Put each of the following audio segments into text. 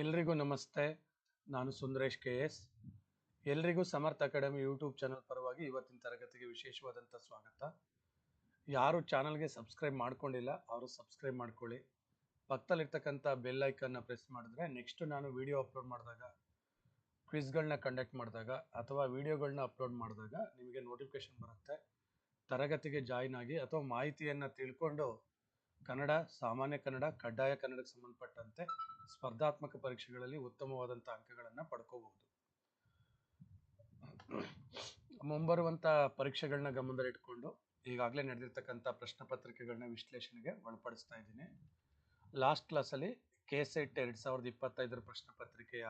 ಎಲ್ರಿಗೂ ನಮಸ್ತೆ. ನಾನು ಸುಂದರೇಶ್ ಕೆ ಎಸ್. ಎಲ್ರಿಗೂ ಸಮರ್ಥ ಅಕಾಡೆಮಿ ಯೂಟ್ಯೂಬ್ ಚಾನಲ್ ಪರವಾಗಿ ಇವತ್ತಿನ ತರಗತಿಗೆ ವಿಶೇಷವಾದಂಥ ಸ್ವಾಗತ. ಯಾರು ಚಾನಲ್ಗೆ ಸಬ್ಸ್ಕ್ರೈಬ್ ಮಾಡ್ಕೊಂಡಿಲ್ಲ ಅವರು ಸಬ್ಸ್ಕ್ರೈಬ್ ಮಾಡ್ಕೊಳ್ಳಿ. ಪಕ್ಕದಲ್ಲಿರ್ತಕ್ಕಂಥ ಬೆಲ್ ಐಕನ್ನ ಪ್ರೆಸ್ ಮಾಡಿದ್ರೆ ನೆಕ್ಸ್ಟ್ ನಾನು ವಿಡಿಯೋ ಅಪ್ಲೋಡ್ ಮಾಡಿದಾಗ ಕ್ವಿಸ್ಗಳನ್ನ ಕಂಡಕ್ಟ್ ಮಾಡಿದಾಗ ಅಥವಾ ವಿಡಿಯೋಗಳನ್ನ ಅಪ್ಲೋಡ್ ಮಾಡಿದಾಗ ನಿಮಗೆ ನೋಟಿಫಿಕೇಶನ್ ಬರುತ್ತೆ. ತರಗತಿಗೆ ಜಾಯಿನ್ ಆಗಿ ಅಥವಾ ಮಾಹಿತಿಯನ್ನು ತಿಳ್ಕೊಂಡು ಕನ್ನಡ, ಸಾಮಾನ್ಯ ಕನ್ನಡ, ಕಡ್ಡಾಯ ಕನ್ನಡಕ್ಕೆ ಸಂಬಂಧಪಟ್ಟಂತೆ ಸ್ಪರ್ಧಾತ್ಮಕ ಪರೀಕ್ಷೆಗಳಲ್ಲಿ ಉತ್ತಮವಾದಂಥ ಅಂಕಗಳನ್ನು ಪಡ್ಕೋಬಹುದು. ಮುಂಬರುವಂಥ ಪರೀಕ್ಷೆಗಳನ್ನ ಗಮನದಲ್ಲಿಟ್ಕೊಂಡು ಈಗಾಗಲೇ ನಡೆದಿರ್ತಕ್ಕಂಥ ಪ್ರಶ್ನೆ ಪತ್ರಿಕೆಗಳನ್ನ ವಿಶ್ಲೇಷಣೆಗೆ ಒಳಪಡಿಸ್ತಾ ಇದ್ದೀನಿ. ಲಾಸ್ಟ್ ಕ್ಲಾಸಲ್ಲಿ ಕೆ ಸೆಟ್ ಎರಡು ಸಾವಿರದ ಇಪ್ಪತ್ತೈದರ ಪ್ರಶ್ನೆ ಪತ್ರಿಕೆಯ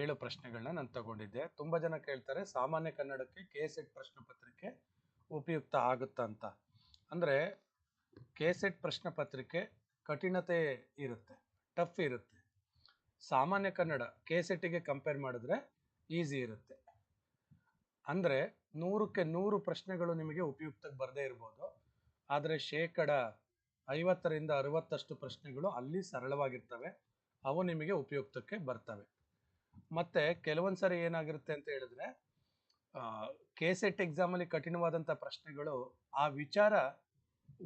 ಏಳು ಪ್ರಶ್ನೆಗಳನ್ನ ನಾನು ತಗೊಂಡಿದ್ದೆ. ತುಂಬ ಜನ ಕೇಳ್ತಾರೆ, ಸಾಮಾನ್ಯ ಕನ್ನಡಕ್ಕೆ ಕೆ ಸೆಟ್ ಪ್ರಶ್ನೆ ಪತ್ರಿಕೆ ಉಪಯುಕ್ತ ಆಗುತ್ತಾ ಅಂತ. ಅಂದರೆ ಕೆ ಸೆಟ್ ಪ್ರಶ್ನೆ ಪತ್ರಿಕೆ ಕಠಿಣತೆ ಇರುತ್ತೆ. ಟಫ್ ಇರುತ್ತೆ. ಸಾಮಾನ್ಯ ಕನ್ನಡ ಕೆ ಸೆಟ್ಟಿಗೆ ಕಂಪೇರ್ ಮಾಡಿದ್ರೆ ಈಸಿ ಇರುತ್ತೆ. ಅಂದರೆ ನೂರಕ್ಕೆ ನೂರು ಪ್ರಶ್ನೆಗಳು ನಿಮಗೆ ಉಪಯುಕ್ತಕ್ಕೆ ಬರದೇ ಇರ್ಬೋದು. ಆದರೆ ಶೇಕಡ ಐವತ್ತರಿಂದ ಅರವತ್ತಷ್ಟು ಪ್ರಶ್ನೆಗಳು ಅಲ್ಲಿ ಸರಳವಾಗಿರ್ತವೆ. ಅವು ನಿಮಗೆ ಉಪಯುಕ್ತಕ್ಕೆ ಬರ್ತವೆ. ಮತ್ತು ಕೆಲವೊಂದು ಸರಿ ಏನಾಗಿರುತ್ತೆ ಅಂತ ಹೇಳಿದ್ರೆ ಕೆ ಸೆಟ್ ಎಕ್ಸಾಮಲ್ಲಿ ಕಠಿಣವಾದಂಥ ಪ್ರಶ್ನೆಗಳು ಆ ವಿಚಾರ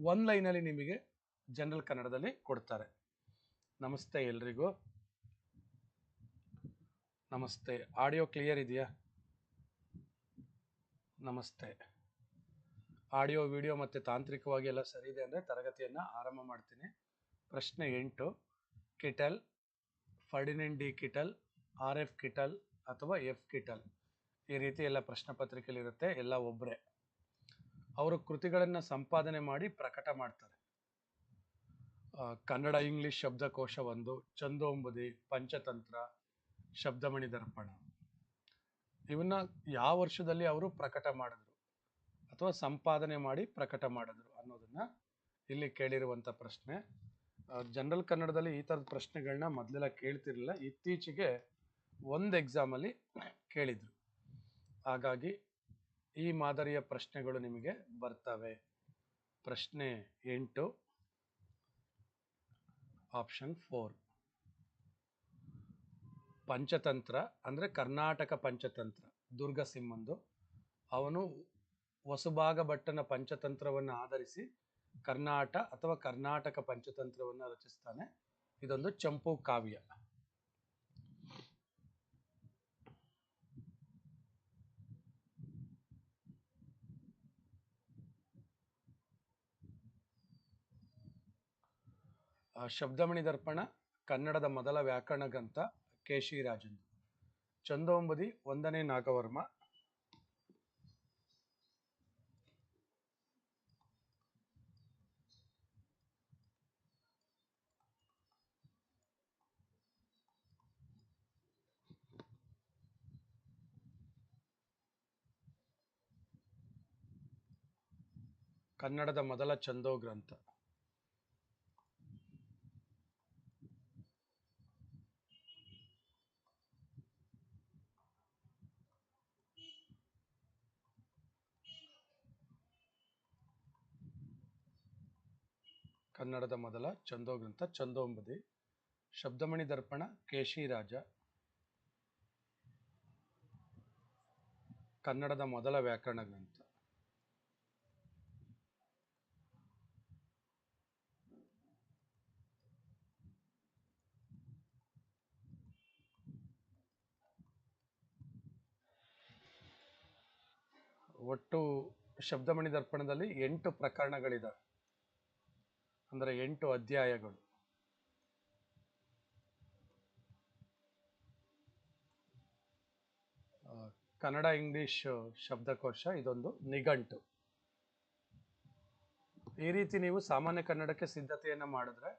ಒಂದು ಲೈನಲ್ಲಿ ನಿಮಗೆ ಜನರಲ್ ಕನ್ನಡದಲ್ಲಿ ಕೊಡ್ತಾರೆ. ನಮಸ್ತೆ ಎಲ್ರಿಗೂ. ನಮಸ್ತೆ. ಆಡಿಯೋ ಕ್ಲಿಯರ್ ಇದೆಯಾ? ನಮಸ್ತೆ. ಆಡಿಯೋ, ವಿಡಿಯೋ ಮತ್ತು ತಾಂತ್ರಿಕವಾಗಿ ಎಲ್ಲ ಸರಿ ಇದೆ ಅಂದರೆ ತರಗತಿಯನ್ನು ಆರಂಭ ಮಾಡ್ತೀನಿ. ಪ್ರಶ್ನೆ ಎಂಟು. Kittel, Ferdinand D Kittel, R F Kittel ಅಥವಾ ಎಫ್ ಕಿಟಲ್? ಈ ರೀತಿ ಎಲ್ಲ ಪ್ರಶ್ನೆ ಪತ್ರಿಕೆಯಲ್ಲಿರುತ್ತೆ ಎಲ್ಲ ಒಬ್ಬರೇ ಅವರು ಕೃತಿಗಳನ್ನು ಸಂಪಾದನೆ ಮಾಡಿ ಪ್ರಕಟ ಮಾಡ್ತಾರೆ. ಕನ್ನಡ ಇಂಗ್ಲಿಷ್ ಶಬ್ದಕೋಶ ಒಂದು ಚಂದೋಂಬುದಿ ಪಂಚತಂತ್ರ ಶಬ್ದಮಣಿ ದರ್ಪಣ. ಇವನ್ನ ಯಾವ ವರ್ಷದಲ್ಲಿ ಅವರು ಪ್ರಕಟ ಮಾಡಿದ್ರು? ಅಥವಾ ಸಂಪಾದನೆ ಮಾಡಿ ಪ್ರಕಟ ಮಾಡಿದ್ರು ಅನ್ನೋದನ್ನ ಇಲ್ಲಿ ಕೇಳಿರುವಂಥ ಪ್ರಶ್ನೆ. ಜನರಲ್ ಕನ್ನಡದಲ್ಲಿ ಈ ಥರದ ಪ್ರಶ್ನೆಗಳನ್ನ ಮೊದಲೆಲ್ಲ ಕೇಳ್ತಿರ್ಲಿಲ್ಲ. ಇತ್ತೀಚೆಗೆ ಒಂದು ಎಕ್ಸಾಮಲ್ಲಿ ಕೇಳಿದ್ರು. ಹಾಗಾಗಿ ಈ ಮಾದರಿಯ ಪ್ರಶ್ನೆಗಳು ನಿಮಗೆ ಬರ್ತವೆ. ಪ್ರಶ್ನೆ ಎಂಟು. ಆಪ್ಷನ್ ಫೋರ್ ಪಂಚತಂತ್ರ ಅಂದರೆ ಕರ್ನಾಟಕ ಪಂಚತಂತ್ರ. ದುರ್ಗ ಸಿಂಹಂದು. ಅವನು ಹೊಸಭಾಗ ಭಟ್ಟನ ಪಂಚತಂತ್ರವನ್ನು ಆಧರಿಸಿ ಕರ್ನಾಟ ಅಥವಾ ಕರ್ನಾಟಕ ಪಂಚತಂತ್ರವನ್ನು ರಚಿಸ್ತಾನೆ. ಇದೊಂದು ಚಂಪು ಕಾವ್ಯ. ಶಬ್ದಮಣಿ ದರ್ಪಣ ಕನ್ನಡದ ಮೊದಲ ವ್ಯಾಕರಣ ಗ್ರಂಥ ಕೇಶಿರಾಜಂದು ಚಂದೋಂಬದಿ ಒಂದನೇ ನಾಗವರ್ಮ. ಕನ್ನಡದ ಮೊದಲ ಚಂದೋ ಗ್ರಂಥ. ಕನ್ನಡದ ಮೊದಲ ಛಂದೋಗ್ರಂಥ ಗ್ರಂಥ ಚಂದೋಂಬದಿ ಶಬ್ದಮಣಿ ದರ್ಪಣ ಕೇಶಿರಾಜ ಕನ್ನಡದ ಮೊದಲ ವ್ಯಾಕರಣ ಗ್ರಂಥ. ಒಟ್ಟು ಶಬ್ದಮಣಿ ದರ್ಪಣದಲ್ಲಿ ಎಂಟು ಪ್ರಕರಣಗಳಿದಾವೆ. ಅಂದರೆ ಎಂಟು ಅಧ್ಯಾಯಗಳು. ಕನ್ನಡ ಇಂಗ್ಲಿಷ್ ಶಬ್ದಕೋಶ ಇದೊಂದು ನಿಘಂಟು. ಈ ರೀತಿ ನೀವು ಸಾಮಾನ್ಯ ಕನ್ನಡಕ್ಕೆ ಸಿದ್ಧತೆಯನ್ನು ಮಾಡಿದ್ರೆ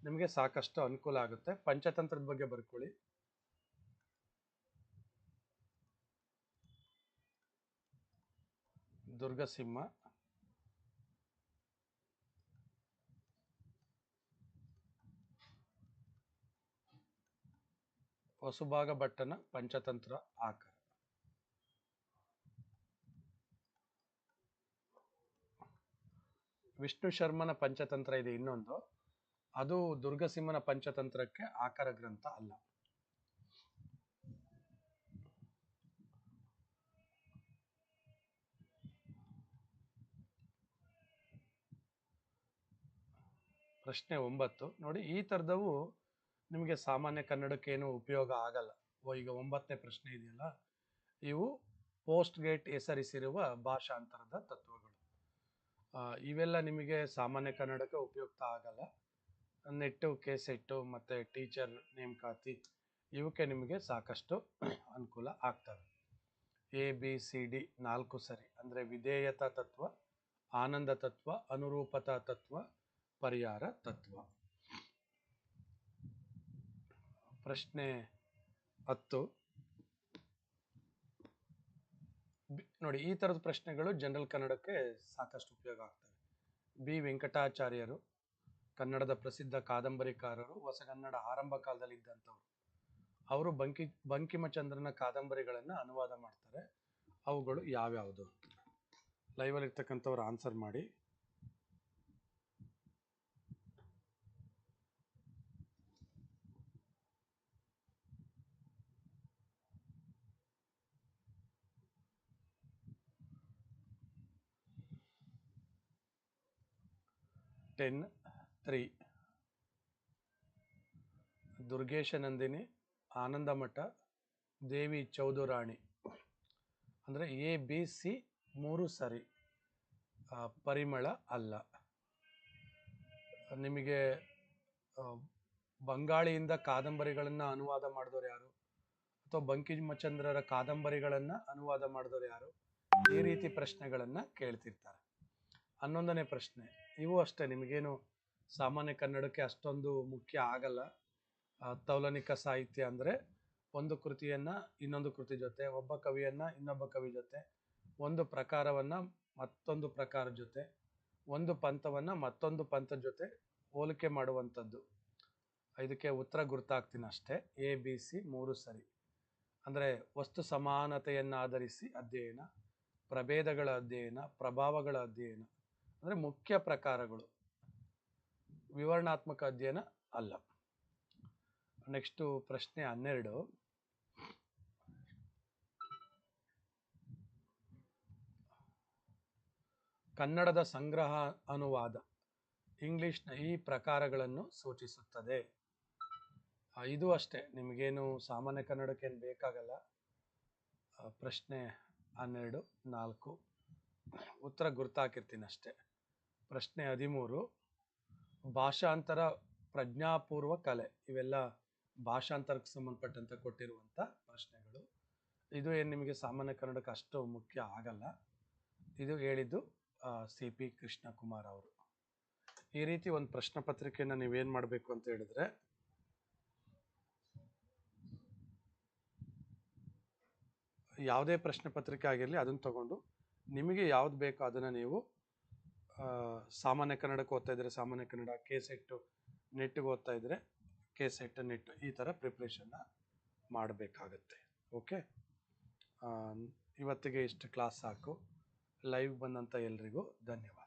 ನಿಮಗೆ ಸಾಕಷ್ಟು ಅನುಕೂಲ ಆಗುತ್ತೆ. ಪಂಚತಂತ್ರದ ಬಗ್ಗೆ ಬರ್ಕೊಳ್ಳಿ. ದುರ್ಗಸಿಂಹ. ಹೊಸಭಾಗ ಭಟ್ಟನ ಪಂಚತಂತ್ರ ಆಕಾರ. ವಿಷ್ಣು ಶರ್ಮನ ಪಂಚತಂತ್ರ ಇದೆ ಇನ್ನೊಂದು. ಅದು ದುರ್ಗಸಿಂಹನ ಪಂಚತಂತ್ರಕ್ಕೆ ಆಕಾರ ಗ್ರಂಥ ಅಲ್ಲ. ಪ್ರಶ್ನೆ ಒಂಬತ್ತು. ನೋಡಿ, ಈ ಥರದವು ನಿಮಗೆ ಸಾಮಾನ್ಯ ಕನ್ನಡಕ್ಕೇನು ಉಪಯೋಗ ಆಗಲ್ಲ. ಈಗ ಒಂಬತ್ತನೇ ಪ್ರಶ್ನೆ ಇದೆಯಲ್ಲ? ಇವು ಪೋಸ್ಟ್ ಗೇಟ್ ಹೆಸರಿಸಿರುವ ಭಾಷಾಂತರದ ತತ್ವಗಳು. ಇವೆಲ್ಲ ನಿಮಗೆ ಸಾಮಾನ್ಯ ಕನ್ನಡಕ್ಕೆ ಉಪಯುಕ್ತ ಆಗಲ್ಲ. ನೆಟ್ಟು, ಕೇಸೆಟ್ಟು, ಮತ್ತು ಟೀಚರ್ ನೇಮಕಾತಿ ಇವಕ್ಕೆ ನಿಮಗೆ ಸಾಕಷ್ಟು ಅನುಕೂಲ ಆಗ್ತವೆ. ಎ, ಬಿ, ಸಿ, ಡಿ ನಾಲ್ಕು ಸರಿ. ಅಂದರೆ ವಿಧೇಯತಾ ತತ್ವ, ಆನಂದ ತತ್ವ, ಅನುರೂಪತಾ ತತ್ವ, ಪರಿಹಾರ ತತ್ವ. ಪ್ರಶ್ನೆ ಹತ್ತು. ನೋಡಿ, ಈ ಥರದ ಪ್ರಶ್ನೆಗಳು ಜನರಲ್ ಕನ್ನಡಕ್ಕೆ ಸಾಕಷ್ಟು ಉಪಯೋಗ ಆಗ್ತವೆ. ಬಿ, ವೆಂಕಟಾಚಾರ್ಯರು, ಕನ್ನಡದ ಪ್ರಸಿದ್ಧ ಕಾದಂಬರಿಕಾರರು ಹೊಸಗನ್ನಡ ಆರಂಭ ಕಾಲದಲ್ಲಿ ಇದ್ದಂಥವ್ರು. ಅವರು ಬಂಕಿ, ಬಂಕಿಮಚಂದ್ರನ ಕಾದಂಬರಿಗಳನ್ನು ಅನುವಾದ ಮಾಡ್ತಾರೆ. ಅವುಗಳು ಯಾವ್ಯಾವುದು? ಲೈವಲ್ಲಿ ಇರ್ತಕ್ಕಂಥವ್ರು ಆನ್ಸರ್ ಮಾಡಿ. Ten, three. ದುರ್ಗೇಶ ನಂದಿನಿ, ಆನಂದ ಮಠ, ದೇವಿ ಚೌದುರಾಣಿ ಅಂದರೆ ಎ, ಬಿ, ಸಿ ಮೂರು ಸರಿ. ಪರಿಮಳ ಅಲ್ಲ. ನಿಮಗೆ ಬಂಗಾಳಿಯಿಂದ ಕಾದಂಬರಿಗಳನ್ನು ಅನುವಾದ ಮಾಡಿದವರು ಯಾರು? ಅಥವಾ ಬಂಕಿಮಚಂದ್ರರ ಕಾದಂಬರಿಗಳನ್ನು ಅನುವಾದ ಮಾಡಿದವರು ಯಾರು? ಈ ರೀತಿ ಪ್ರಶ್ನೆಗಳನ್ನು ಕೇಳ್ತಿರ್ತಾರೆ. ಹನ್ನೊಂದನೇ ಪ್ರಶ್ನೆ. ಇವು ಅಷ್ಟೇ, ನಿಮಗೇನು ಸಾಮಾನ್ಯ ಕನ್ನಡಕ್ಕೆ ಅಷ್ಟೊಂದು ಮುಖ್ಯ ಆಗಲ್ಲ. ತೌಲನಿಕ ಸಾಹಿತ್ಯ ಅಂದರೆ ಒಂದು ಕೃತಿಯನ್ನು ಇನ್ನೊಂದು ಕೃತಿ ಜೊತೆ, ಒಬ್ಬ ಕವಿಯನ್ನು ಇನ್ನೊಬ್ಬ ಕವಿ ಜೊತೆ, ಒಂದು ಪ್ರಕಾರವನ್ನು ಮತ್ತೊಂದು ಪ್ರಕಾರ ಜೊತೆ, ಒಂದು ಪಂಥವನ್ನು ಮತ್ತೊಂದು ಪಂಥದ ಜೊತೆ ಹೋಲಿಕೆ ಮಾಡುವಂಥದ್ದು. ಇದಕ್ಕೆ ಉತ್ತರ ಗುರ್ತಾಗ್ತೀನಿ ಅಷ್ಟೇ, ಎ, ಬಿ, ಸಿ ಮೂರು ಸರಿ. ಅಂದರೆ ವಸ್ತು ಸಮಾನತೆಯನ್ನು ಆಧರಿಸಿ ಅಧ್ಯಯನ, ಪ್ರಭೇದಗಳ ಅಧ್ಯಯನ, ಪ್ರಭಾವಗಳ ಅಧ್ಯಯನ. ಅಂದರೆ ಮುಖ್ಯ ಪ್ರಕಾರಗಳು. ವಿವರಣಾತ್ಮಕ ಅಧ್ಯಯನ ಅಲ್ಲ. ನೆಕ್ಸ್ಟು ಪ್ರಶ್ನೆ ಹನ್ನೆರಡು. ಕನ್ನಡದ ಸಂಗ್ರಹ ಅನುವಾದ ಇಂಗ್ಲಿಷ್ನ ಈ ಪ್ರಕಾರಗಳನ್ನು ಸೂಚಿಸುತ್ತದೆ. ಇದು ಅಷ್ಟೇ. ನಿಮಗೇನು ಸಾಮಾನ್ಯ ಕನ್ನಡಕ್ಕೇನು ಬೇಕಾಗಲ್ಲ. ಪ್ರಶ್ನೆ ಹನ್ನೆರಡು, ನಾಲ್ಕು. ಉತ್ತರ ಗುರ್ತಾಕಿರ್ತೀನಿ ಅಷ್ಟೇ ಪ್ರಶ್ನೆ ಹದಿಮೂರು. ಭಾಷಾಂತರ ಪ್ರಜ್ಞಾಪೂರ್ವ ಕಲೆ. ಇವೆಲ್ಲ ಭಾಷಾಂತರಕ್ಕೆ ಸಂಬಂಧಪಟ್ಟಂತ ಕೊಟ್ಟಿರುವಂಥ ಪ್ರಶ್ನೆಗಳು. ಇದು ಏನು ನಿಮಗೆ ಸಾಮಾನ್ಯ ಕನ್ನಡಕ್ಕೆ ಅಷ್ಟು ಮುಖ್ಯ ಆಗಲ್ಲ. ಇದು ಹೇಳಿದ್ದು ಸಿ ಪಿ ಕೃಷ್ಣಕುಮಾರ್ ಅವರು. ಈ ರೀತಿ ಒಂದು ಪ್ರಶ್ನೆ ಪತ್ರಿಕೆಯನ್ನು ನೀವೇನು ಮಾಡಬೇಕು ಅಂತ ಹೇಳಿದ್ರೆ, ಯಾವುದೇ ಪ್ರಶ್ನೆ ಪತ್ರಿಕೆ ಆಗಿರಲಿ ಅದನ್ನು ತಗೊಂಡು ನಿಮಗೆ ಯಾವ್ದು ಬೇಕೋ ಅದನ್ನು ನೀವು ಸಾಮಾನ್ಯ ಕನ್ನಡಕ್ಕೆ ಓದ್ತಾ ಇದ್ರೆ ಸಾಮಾನ್ಯ ಕನ್ನಡ ಕೆ ಸೆಟ್ಟು ನೆಟ್ಟಿಗೆ ಓದ್ತಾ ಇದ್ರೆ ಕೆ ಸೆಟ್ ನೆಟ್ ಈ ಥರ ಪ್ರಿಪ್ರೇಷನ್ನ ಮಾಡಬೇಕಾಗತ್ತೆ. ಓಕೆ ಇವತ್ತಿಗೆ ಇಷ್ಟು ಕ್ಲಾಸ್ ಸಾಕು. ಲೈವ್ ಬಂದಂಥ ಎಲ್ರಿಗೂ ಧನ್ಯವಾದ.